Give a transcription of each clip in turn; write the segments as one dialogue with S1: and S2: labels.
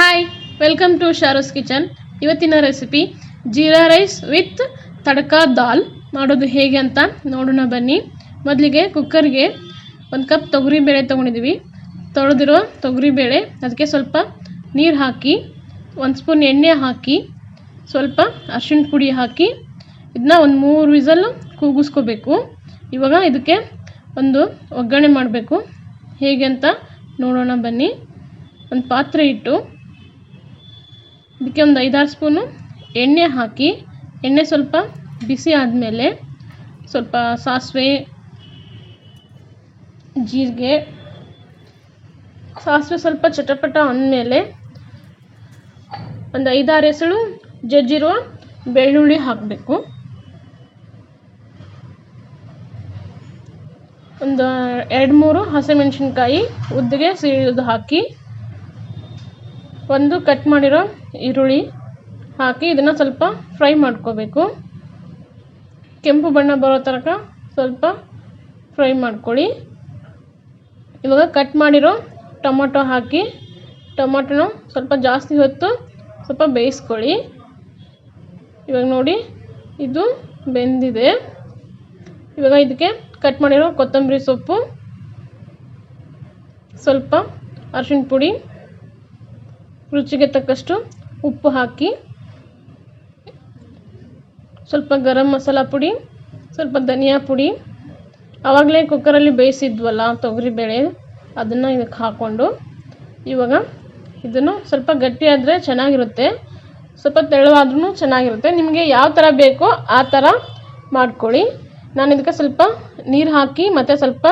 S1: Hi welcome to Sharo's kitchen ಇವತ್ತಿನ recipe jeera rice with tadka dal. ಮಾಡೋದು ಹೇಗೆ ಅಂತ ನೋಡೋಣ ಬನ್ನಿ. ಮೊದಲಿಗೆ ಕುಕ್ಕರ್ಗೆ ಒಂದು ಕಪ್ ತೊಗರಿಬೇಳೆ ತೊಗೊಂಡಿದ್ದೀವಿ ತೊಳೆದಿರೋ ತೊಗರಿಬೇಳೆ ಅದಕ್ಕೆ ಸ್ವಲ್ಪ ನೀರು ಹಾಕಿ, ಒಂದು ಸ್ಪೂನ್ ಎಣ್ಣೆ ಹಾಕಿ, ಸ್ವಲ್ಪ ಅರಿಶಿಣ ಪುಡಿ ಹಾಕಿ ಇದನ್ನ ಒಂದು ಮೂರು ವಿಸಲ್ ಕೂಗಿಸ್ಕೋಬೇಕು. ಇವಾಗ ಇದಕ್ಕೆ ಒಂದು ಒಗ್ಗರಣೆ ಮಾಡಬೇಕು. ಹೇಗೆ ಅಂತ ನೋಡೋಣ ಬನ್ನಿ. ಒಂದು ಪಾತ್ರೆ ಇಟ್ಟು ಇದಕ್ಕೆ ಒಂದು ಐದಾರು ಸ್ಪೂನು ಎಣ್ಣೆ ಹಾಕಿ, ಎಣ್ಣೆ ಸ್ವಲ್ಪ ಬಿಸಿ ಆದಮೇಲೆ ಸ್ವಲ್ಪ ಸಾಸಿವೆ, ಜೀರಿಗೆ, ಸಾಸಿವೆ ಸ್ವಲ್ಪ ಚಟಪಟ ಅಂದಮೇಲೆ ಒಂದು ಐದಾರು ಹೆಸಳು ಜಜ್ಜಿರುವ ಬೆಳ್ಳುಳ್ಳಿ ಹಾಕಬೇಕು. ಒಂದು ಎರಡು ಮೂರು ಹಸಿಮೆಣಸಿನ್ಕಾಯಿ ಉದ್ದಿಗೆ ಸಿಡಿದು ಹಾಕಿ, ಒಂದು ಕಟ್ ಮಾಡಿರೋ ಈರುಳ್ಳಿ ಹಾಕಿ ಇದನ್ನು ಸ್ವಲ್ಪ ಫ್ರೈ ಮಾಡ್ಕೋಬೇಕು. ಕೆಂಪು ಬಣ್ಣ ಬರೋ ತನಕ ಸ್ವಲ್ಪ ಫ್ರೈ ಮಾಡ್ಕೊಳ್ಳಿ. ಇವಾಗ ಕಟ್ ಮಾಡಿರೋ ಟೊಮೊಟೊ ಹಾಕಿ, ಟೊಮೊಟೊನ ಸ್ವಲ್ಪ ಜಾಸ್ತಿ ಹೊತ್ತು ಸ್ವಲ್ಪ ಬೇಯಿಸ್ಕೊಳ್ಳಿ. ಇವಾಗ ನೋಡಿ, ಇದು ಬೆಂದಿದೆ. ಇವಾಗ ಇದಕ್ಕೆ ಕಟ್ ಮಾಡಿರೋ ಕೊತ್ತಂಬರಿ ಸೊಪ್ಪು, ಸ್ವಲ್ಪ ಅರಿಶಿಣ ಪುಡಿ, ರುಚಿಗೆ ತಕ್ಕಷ್ಟು ಉಪ್ಪು ಹಾಕಿ, ಸ್ವಲ್ಪ ಗರಂ ಮಸಾಲ ಪುಡಿ, ಸ್ವಲ್ಪ ಧನಿಯಾ ಪುಡಿ. ಆವಾಗಲೇ ಕುಕ್ಕರಲ್ಲಿ ಬೇಯಿಸಿದ್ವಲ್ಲ ತೊಗರಿಬೇಳೆ, ಅದನ್ನು ಇದಕ್ಕೆ ಹಾಕ್ಕೊಂಡು ಇವಾಗ ಇದನ್ನು ಸ್ವಲ್ಪ ಗಟ್ಟಿಯಾದರೆ ಚೆನ್ನಾಗಿರುತ್ತೆ. ಸ್ವಲ್ಪ ತೆಳುವಾದ್ರೂ ಚೆನ್ನಾಗಿರುತ್ತೆ. ನಿಮಗೆ ಯಾವ ಥರ ಬೇಕೋ ಆ ಥರ ಮಾಡ್ಕೊಳ್ಳಿ. ನಾನು ಇದಕ್ಕೆ ಸ್ವಲ್ಪ ನೀರು ಹಾಕಿ ಮತ್ತು ಸ್ವಲ್ಪ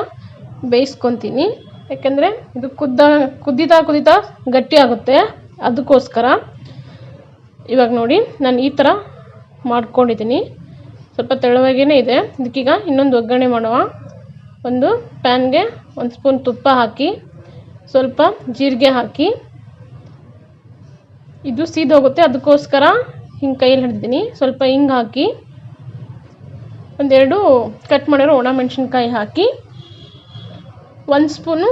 S1: ಬೇಯಿಸ್ಕೊತೀನಿ. ಯಾಕೆಂದರೆ ಇದು ಕುದ್ದ ಕುದೀತಾ ಕುದೀತಾ ಗಟ್ಟಿಯಾಗುತ್ತೆ ಅದಕ್ಕೋಸ್ಕರ ಇವಾಗ ನೋಡಿ, ನಾನು ಈ ಥರ ಮಾಡ್ಕೊಂಡಿದ್ದೀನಿ. ಸ್ವಲ್ಪ ತೆಳುವಾಗೇ ಇದೆ. ಇದಕ್ಕೀಗ ಇನ್ನೊಂದು ಒಗ್ಗರಣೆ ಮಾಡುವ. ಒಂದು ಪ್ಯಾನ್ಗೆ ಒಂದು ಸ್ಪೂನ್ ತುಪ್ಪ ಹಾಕಿ, ಸ್ವಲ್ಪ ಜೀರಿಗೆ ಹಾಕಿ. ಇದು ಸೀದೋಗುತ್ತೆ ಅದಕ್ಕೋಸ್ಕರ ಹಿಂಗೆ ಕೈಯಲ್ಲಿ ಹಿಡಿದೀನಿ ಸ್ವಲ್ಪ ಹಿಂಗೆ ಹಾಕಿ. ಒಂದೆರಡು ಕಟ್ ಮಾಡಿರೋ ಒಣ ಮೆಣಸಿನ್ಕಾಯಿ ಹಾಕಿ. ಒಂದು ಸ್ಪೂನು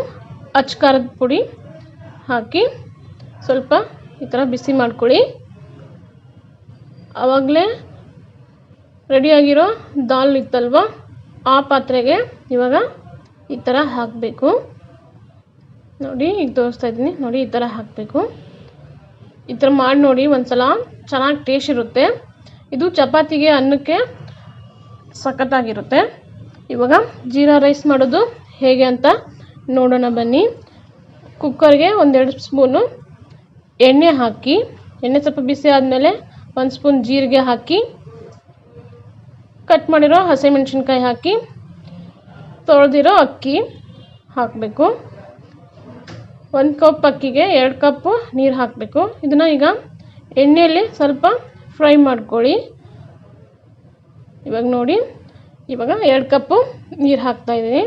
S1: ಅಚ್ಚ ಖಾರದ ಪುಡಿ ಹಾಕಿ. ಸ್ವಲ್ಪ ಈ ಥರ ಬಿಸಿ ಮಾಡ್ಕೊಳ್ಳಿ. ಆವಾಗಲೇ ರೆಡಿಯಾಗಿರೋ ದಾಲ್ ಇತ್ತಲ್ವ? ಆ ಪಾತ್ರೆಗೆ ಇವಾಗ ಈ ಥರ ಹಾಕಬೇಕು. ನೋಡಿ, ಈಗ ತೋರಿಸ್ತಾ ಇದ್ದೀನಿ. ನೋಡಿ, ಈ ಥರ ಹಾಕಬೇಕು. ಈ ಥರ ಮಾಡಿ ನೋಡಿ ಒಂದು ಸಲ ಚೆನ್ನಾಗಿ ಟೇಸ್ಟ್ ಇರುತ್ತೆ. ಇದು ಚಪಾತಿಗೆ ಅನ್ನಕ್ಕೆ ಸಖತ್ತಾಗಿರುತ್ತೆ. ಇವಾಗ ಜೀರಾ ರೈಸ್ ಮಾಡೋದು ಹೇಗೆ ಅಂತ ನೋಡೋಣ ಬನ್ನಿ. ಕುಕ್ಕರ್ಗೆ ಒಂದೆರಡು ಸ್ಪೂನು ಎಣ್ಣೆ ಹಾಕಿ, ಎಣ್ಣೆ ಸ್ವಲ್ಪ ಬಿಸಿ ಆದಮೇಲೆ ಒಂದು ಸ್ಪೂನ್ ಜೀರಿಗೆ ಹಾಕಿ ಕಟ್ ಮಾಡಿರೋ ಹಸಿಮೆಣ್ಸಿನ್ಕಾಯಿ ಹಾಕಿ, ತೊಳೆದಿರೋ ಅಕ್ಕಿ ಹಾಕಬೇಕು. ಒಂದು ಕಪ್ ಅಕ್ಕಿಗೆ ಎರಡು ಕಪ್ಪು ನೀರು ಹಾಕಬೇಕು. ಇದನ್ನು ಈಗ ಎಣ್ಣೆಯಲ್ಲಿ ಸ್ವಲ್ಪ ಫ್ರೈ ಮಾಡ್ಕೊಳ್ಳಿ. ಇವಾಗ ನೋಡಿ, ಇವಾಗ ಎರಡು ಕಪ್ಪು ನೀರು ಹಾಕ್ತಾಯಿದ್ದೀನಿ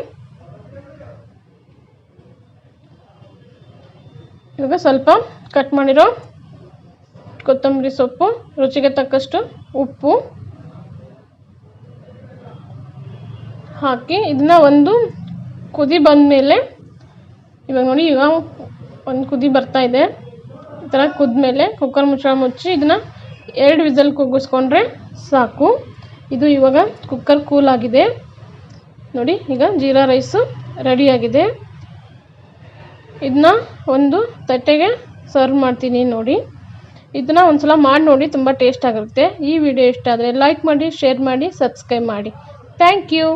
S1: ಇವಾಗ ಸ್ವಲ್ಪ ಕಟ್ ಮಾಡಿರೋ ಕೊತ್ತಂಬರಿ ಸೊಪ್ಪು, ರುಚಿಗೆ ತಕ್ಕಷ್ಟು ಉಪ್ಪು ಹಾಕಿ ಇದನ್ನ ಒಂದು ಕುದಿ ಬಂದ ಮೇಲೆ ಇವಾಗ ನೋಡಿ ಈಗ ಒಂದು ಕುದಿ ಬರ್ತಾ ಇದೆ. ಈ ಥರ ಕುದ್ಮೇಲೆ ಕುಕ್ಕರ್ ಮುಚ್ಚಳ ಮುಚ್ಚಿ ಇದನ್ನ ಎರಡು ವಿಸಲ್ ಕುಗ್ಗಿಸ್ಕೊಂಡ್ರೆ ಸಾಕು. ಇದು ಇವಾಗ ಕುಕ್ಕರ್ ಕೂಲ್ ಆಗಿದೆ. ನೋಡಿ, ಈಗ ಜೀರಾ ರೈಸು ರೆಡಿಯಾಗಿದೆ ಇದನ್ನ ಒಂದು ತಟ್ಟೆಗೆ ಸರ್ವ್ ಮಾಡ್ತೀನಿ ನೋಡಿ. ಇದನ್ನು ಒಂದು ಸಲ ಮಾಡಿ ನೋಡಿ, ತುಂಬ ಟೇಸ್ಟ್ ಆಗಿರುತ್ತೆ ಈ ವಿಡಿಯೋ ಇಷ್ಟ ಆದರೆ ಲೈಕ್ ಮಾಡಿ ಶೇರ್ ಮಾಡಿ ಸಬ್ಸ್ಕ್ರೈಬ್ ಮಾಡಿ. Thank you